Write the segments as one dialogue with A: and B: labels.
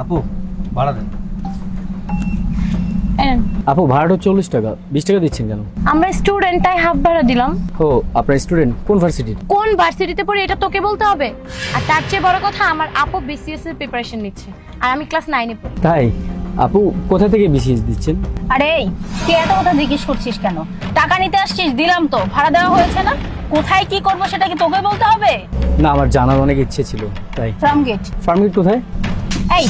A: আপু ভাড়া দেন। আপু ভাড়াটা চল্লিশ টাকা। বিশ টাকা দিচ্ছেন কেন?
B: আমরা স্টুডেন্ট তাই হাফ ভাড়া দিলাম।
A: ও আপনার স্টুডেন্ট কোন ভার্সিটির?
B: কোন ভার্সিটিতে পড়ি এটা তোকে বলতে হবে? আর তার চেয়ে বড় কথা আমার আপু বিসিএস এর প্রিপারেশন নিচ্ছে। আর আমি ক্লাস নাইনে পড়ি।
A: তাই? আপু কোথা থেকে বিসিএস দিচ্ছেন?
C: আরে এই তুই এত কথা জিজ্ঞেস করছিস কেন? টাকা নিতে আসছিস দিলাম তো। ভাড়া দেওয়া হয়েছে না? কোথায় কি করব সেটা কি তোকে বলতে হবে?
A: না আমার জানার অনেক ইচ্ছে ছিল তাই।
C: ফ্রম গেট
A: ফার্মগেট কোথায়?
C: এই।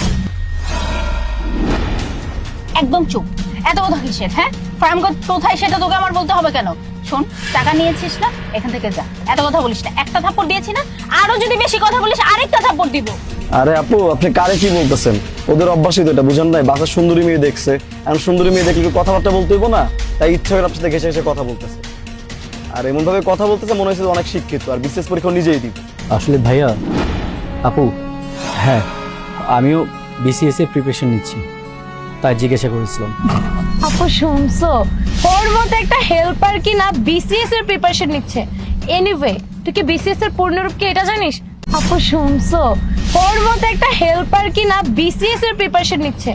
C: একদম চুপ। এত কথা কিসের হ্যাঁ? ফার্ম গেট কোথায় সেটা তোকে আমার বলতে হবে কেন? শোন টাকা নিয়েছিস না এখান থেকে যা। এত কথা বলিস না। একটা থাপ্পড় দিয়েছি না আরও যদি বেশি কথা বলিস আরেকটা থাপ্পড় দিব।
D: আরে আপু আপনি কারে কি বলতেছেন? ওদের অভ্যাসই তো এটা বুঝেন নাই? বাসার সুন্দরী মেয়ে দেখছে। এখন সুন্দরী মেয়ে দেখলে কথাবার্তা বলতে হইব না? তাই ইচ্ছা করে আপনার সাথে ঘেসে ঘেসে কথা বলতেছে। আর এমন ভাবে কথা বলতেছে মনে হচ্ছে যে অনেক শিক্ষিত আর বিশেষ পরীক্ষা নিজেই দিব
A: আসলে ভাইয়া আপু হ্যাঁ। আমিও বিসিএস এর প্রিপারেশন নিচ্ছি। তাই জিজ্ঞাসা করেছিলাম।
B: আপু, শুনছো? ওর মতো একটা হেল্পার কি না বিসিএস এর প্রিপারেশন নিচ্ছে। এনিওয়ে তুই কি বিসিএস এর পূর্ণরূপ কি এটা জানিস? আপু, শুনছো? ওর মতো একটা হেল্পার কি না বিসিএস এর প্রিপারেশন নিচ্ছে।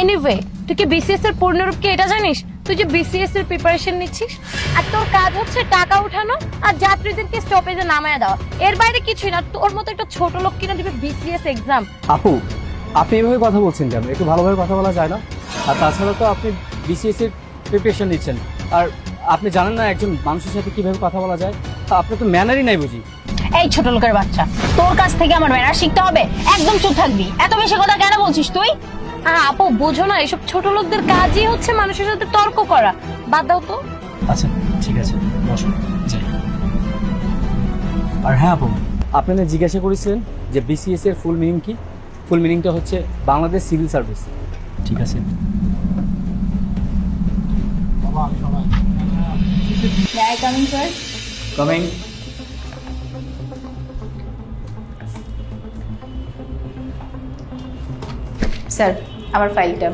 B: এনিওয়ে তুই কি বিসিএস এর পূর্ণরূপ কি এটা জানিস? তুই যে বিসিএস এর প্রিপারেশন নিচ্ছিস আর তোর কাজ হচ্ছে টাকা উঠানো আর যাত্রীদেরকে স্টপেজে নামায় দেওয়া। এর বাইরে কিছুই না তোর মতো একটা ছোট লোক কিনা দিবে বিসিএস এক্সাম
A: আপু আপনি এভাবে কথা বলছেন কেন? একটু ভালোভাবে কথা বলা যায় না? আর তাছাড়া তো আপনি বিসিএস এর প্রিপারেশন নিচ্ছেন। আর আপনি জানেন না একজন মানুষের সাথে কীভাবে কথা বলা যায়? তা আপনার তো ম্যানারই নাই বুঝি।
C: এই ছোট লোকের বাচ্চা তোর কাছ থেকে আমার ম্যানার শিখতে হবে? একদম চুপ থাকবি। এত বেশি কথা কেন বলছিস তুই?
B: আহ, আপু বোঝো না এসব ছোট লোকদের কাজই হচ্ছে মানুষের সাথে তর্ক করা। বাদ দাও তো।
A: আচ্ছা ঠিক আছে বসো যাই। আর হ্যাঁ আপু আপনাদের জিজ্ঞাসা করেছিলেন যে বিসিএস এর ফুল মিনিং কি? ফুল মিনিংটা হচ্ছে বাংলাদেশ সিভিল সার্ভিস ঠিক আছে। কামিং
C: স্যার আমার ফাইলটা।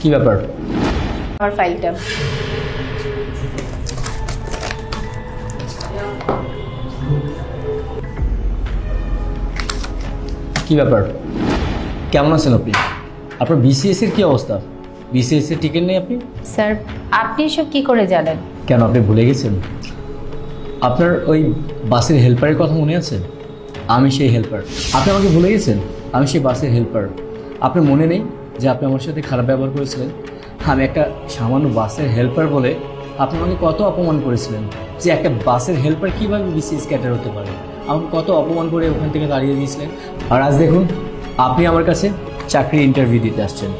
A: কি ব্যাপার?
C: আমার ফাইলটা।
A: কি ব্যাপার? কেমন আছেন আপনি? আপনার বিসিএস এর কি অবস্থা? বিসিএস এর টিকিট নেই আপনি?
C: স্যার আপনি এসব কি করে জানেন?
A: কেন আপনি ভুলে গেছেন? আপনার ওই বাসের হেল্পারের কথা মনে আছে? আমি সেই হেল্পার আপনি আমাকে ভুলে গেছেন? আমি সেই বাসের হেল্পার আপনার মনে নেই যে আপনি আমার সাথে খারাপ ব্যবহার করেছিলেন? আমি একটা সামান্য বাসের হেল্পার বলে আপনি আমাকে কত অপমান করেছিলেন? যে একটা বাসের হেল্পার কীভাবে বিসিএস ক্যাটার হতে পারে? আমাকে কত অপমান করে ওখান থেকে দাঁড়িয়ে দিয়েছিলেন? আর আজ দেখুন, আপনি আমার কাছে চাকরি ইন্টারভিউ দিতে আসছেন।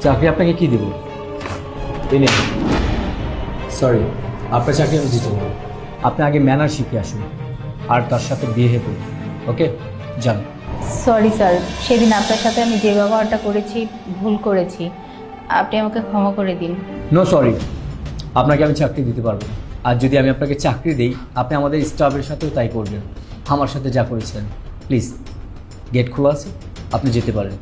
A: চাকরি আপনাকে কী দেবো? সরি আপনার চাকরি আমি দিতে পারব। আপনি আগে ম্যানার শিখে আসুন আর তার সাথে বিয়ে করুন ওকে? যান।
C: সরি স্যার সেদিন আপনার সাথে আমি যে ব্যবহারটা করেছি ভুল করেছি আপনি আমাকে ক্ষমা করে দিন।
A: নো সরি আপনাকে আমি চাকরি দিতে পারব আর যদি আমি আপনাকে চাকরি দিই আপনি আমাদের স্টাফের সাথেও তাই করবেন। আমার সাথে যা করেছিলেন প্লিজ গেট খোলা আছে আপনি যেতে পারেন।